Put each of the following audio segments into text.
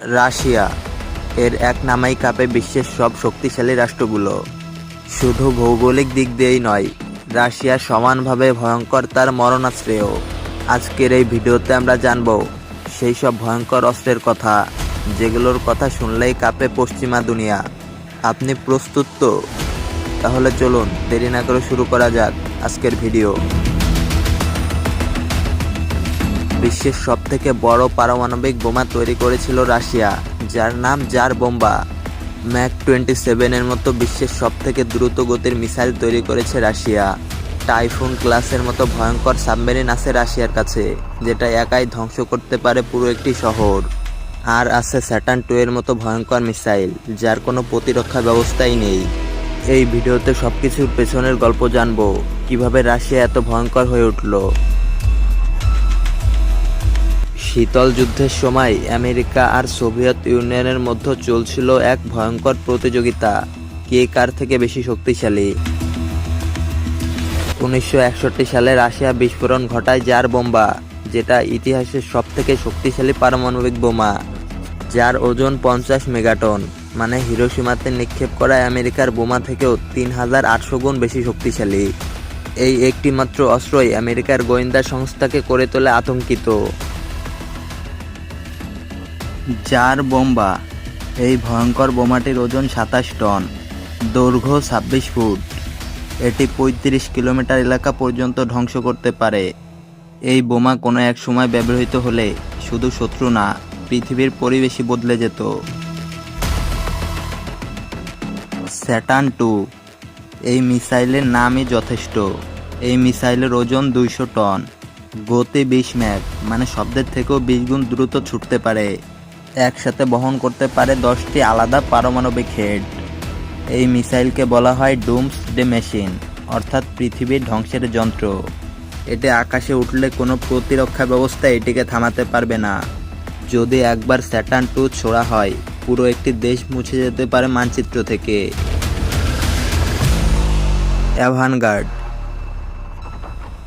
Russia এর এক নামাই কাপে বিশ্বের সব শক্তিশালী রাষ্ট্রগুলো। শুধু ভৌগোলিক দিক দিয়েই নয়, রাশিয়া সমানভাবে ভয়ঙ্কর তার মরণাশ্রেয়। আজকের এই ভিডিওতে আমরা জানব সেই সব ভয়ঙ্কর অস্ত্রের কথা, যেগুলোর কথা শুনলেই কাঁপে পশ্চিমা দুনিয়া। আপনি প্রস্তুত তো? তাহলে চলুন, দেরি না করে শুরু করা যাক আজকের ভিডিও। বিশ্বের সবথেকে বড় পারমাণবিক বোমা তৈরি করেছিল রাশিয়া, যার নাম জার বোম্বা। ম্যাক টোয়েন্টি সেভেনের মতো বিশ্বের সবথেকে দ্রুত গতির মিসাইল তৈরি করেছে রাশিয়া। টাইফুন ক্লাসের মতো ভয়ঙ্কর সাবমেরিন আছে রাশিয়ার কাছে, যেটা একাই ধ্বংস করতে পারে পুরো একটি শহর। আর আছে স্যাটান টু এর মতো ভয়ঙ্কর মিসাইল, যার কোনো প্রতিরক্ষা ব্যবস্থাই নেই। এই ভিডিওতে সবকিছুর পেছনের গল্প জানব, কীভাবে রাশিয়া এত ভয়ঙ্কর হয়ে উঠল। শীতল যুদ্ধের সময় আমেরিকা আর সোভিয়েত ইউনিয়নের মধ্যে চলছিল এক ভয়ঙ্কর প্রতিযোগিতা। কে কার থেকে বেশি শক্তিশালী? উনিশশো একষট্টি সালে রাশিয়া বিস্ফোরণ ঘটায় জার বোম্বা যেটা ইতিহাসের সব থেকে শক্তিশালী পারমাণবিক বোমা, যার ওজন পঞ্চাশ মেগাটন। মানে হিরোসীমাতে নিক্ষেপ করা আমেরিকার বোমা থেকেও তিন হাজার আটশো গুণ বেশি শক্তিশালী। এই একটি মাত্র অস্ত্রই আমেরিকার গোয়েন্দা সংস্থাকে করে তোলে আতঙ্কিত। জার বোম্বা, এই ভয়ঙ্কর বোমাটির ওজন সাতাশ টন, দৈর্ঘ্য ছাব্বিশ ফুট। এটি পঁয়ত্রিশ কিলোমিটার এলাকা পর্যন্ত ধ্বংস করতে পারে। এই বোমা কোনো এক সময় ব্যবহৃত হলে শুধু শত্রু না, পৃথিবীর পরিবেশই বদলে যেত। স্যাটান টু, এই মিসাইলের নামই যথেষ্ট। এই মিসাইলের ওজন দুইশো টন, গতি বিশ ম্যাক মানে শব্দের থেকেও বিশ গুণ দ্রুত ছুটতে পারে। একসাথে বহন করতে পারে দশটি আলাদা পারমাণবিক হেড। এই মিসাইলকে বলা হয় ডুমস ডে মেশিন, অর্থাৎ পৃথিবীর ধ্বংসের যন্ত্র। এতে আকাশে উঠলে কোনো প্রতিরক্ষা ব্যবস্থা এটিকে থামাতে পারবে না। যদি একবার স্যাটার্ন টু ছোড়া হয়, পুরো একটি দেশ মুছে যেতে পারে মানচিত্র থেকে। অ্যাভানগার্ড।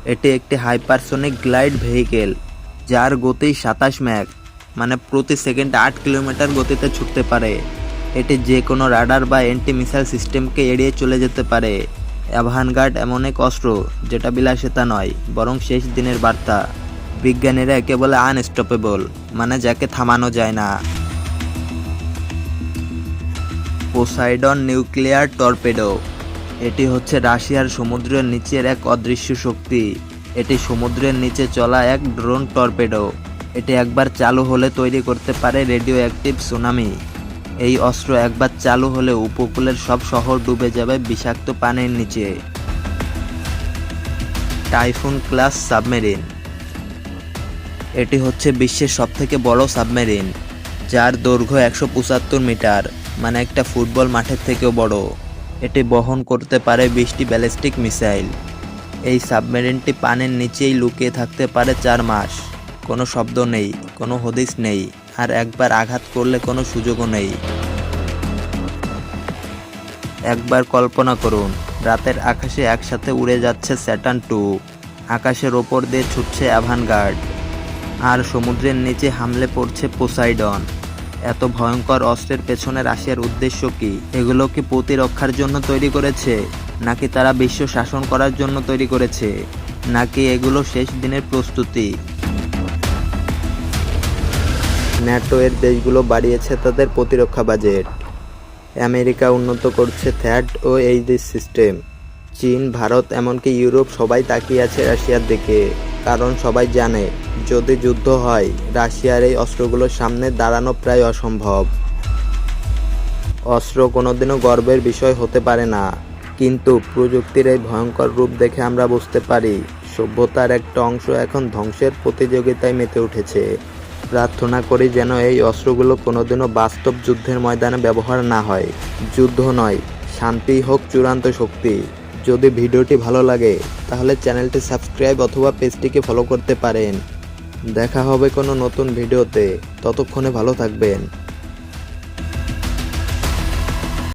এটি একটি হাইপারসোনিক গ্লাইড ভেহিকেল, যার গতি সাতাশ ম্যাক মানে প্রতি সেকেন্ডে আট কিলোমিটার গতিতে ছুটতে পারে। এটি যে কোনো রাডার বা অ্যান্টি মিসাইল সিস্টেমকে এড়িয়ে চলে যেতে পারে। অ্যাভানগার্ড এমন এক অস্ত্র, যেটা বিলাসিতা নয়, বরং শেষ দিনের বার্তা। বিজ্ঞানীরা একে বলে আনস্টপেবল মানে যাকে থামানো যায় না। পোসাইডন নিউক্লিয়ার টর্পেডো এটি হচ্ছে রাশিয়ার সমুদ্রের নিচের এক অদৃশ্য শক্তি। এটি সমুদ্রের নিচে চলা এক ড্রোন টর্পেডো এটি একবার চালু হলে তৈরি করতে পারে রেডিও অ্যাক্টিভ সুনামি এই অস্ত্র একবার চালু হলে উপকূলের সব শহর ডুবে যাবে বিষাক্ত পানির নিচে। Typhoon class submarine. এটি হচ্ছে বিশ্বের সবথেকে বড় সাবমেরিন, যার দৈর্ঘ্য একশো পঁচাত্তর মিটার মানে একটা ফুটবল মাঠের থেকেও বড়। এটি বহন করতে পারে বিশটি ব্যালিস্টিক মিসাইল। এই সাবমেরিনটি পানির নিচেই লুকিয়ে থাকতে পারে চার মাস। কোনো শব্দ নেই, কোনো হদিস নেই, আর একবার আঘাত করলে কোনো সুযোগও নেই। একবার কল্পনা করুন, রাতের আকাশে একসাথে উড়ে যাচ্ছে স্যাটার্ন টু। আকাশের ওপর দিয়ে ছুটছে অ্যাভানগার্ড। আর সমুদ্রের নিচে হামলে পড়ছে পোসাইডন। এত ভয়ঙ্কর অস্ত্রের পেছনে রাশিয়ার উদ্দেশ্য কি? এগুলো কি প্রতিরক্ষার জন্য তৈরি করেছে? নাকি তারা বিশ্ব শাসন করার জন্য তৈরি করেছে? নাকি এগুলো শেষ দিনের প্রস্তুতি? ন্যাটো এর দেশগুলো বাড়িয়েছে তাদের প্রতিরক্ষা বাজেট। আমেরিকা উন্নত করছে থ্যাট ও এইচডি সিস্টেম। চীন, ভারত, এমনকি ইউরোপ সবাই তাকিয়ে আছে রাশিয়ার দিকে, কারণ সবাই জানে, যদি যুদ্ধ হয়, রাশিয়ার এই অস্ত্রগুলোর সামনে দাঁড়ানো প্রায় অসম্ভব। অস্ত্র কোনোদিনও গর্বের বিষয় হতে পারে না, কিন্তু প্রযুক্তির এই ভয়ঙ্কর রূপ দেখে আমরা বুঝতে পারি, সভ্যতার একটা অংশ এখন ধ্বংসের প্রতিযোগিতায় মেতে উঠেছে। প্রার্থনা করি যেন এই অস্ত্রগুলো কোনোদিনও বাস্তব যুদ্ধের ময়দানে ব্যবহার না হয়। যুদ্ধ নয় শান্তি হোক চূড়ান্ত শক্তি। যদি ভিডিওটি ভালো লাগে, তাহলে চ্যানেলটি সাবস্ক্রাইব অথবা পেজটিকে ফলো করতে পারেন। দেখা হবে কোনো নতুন ভিডিওতে। ততক্ষণে ভালো থাকবেন।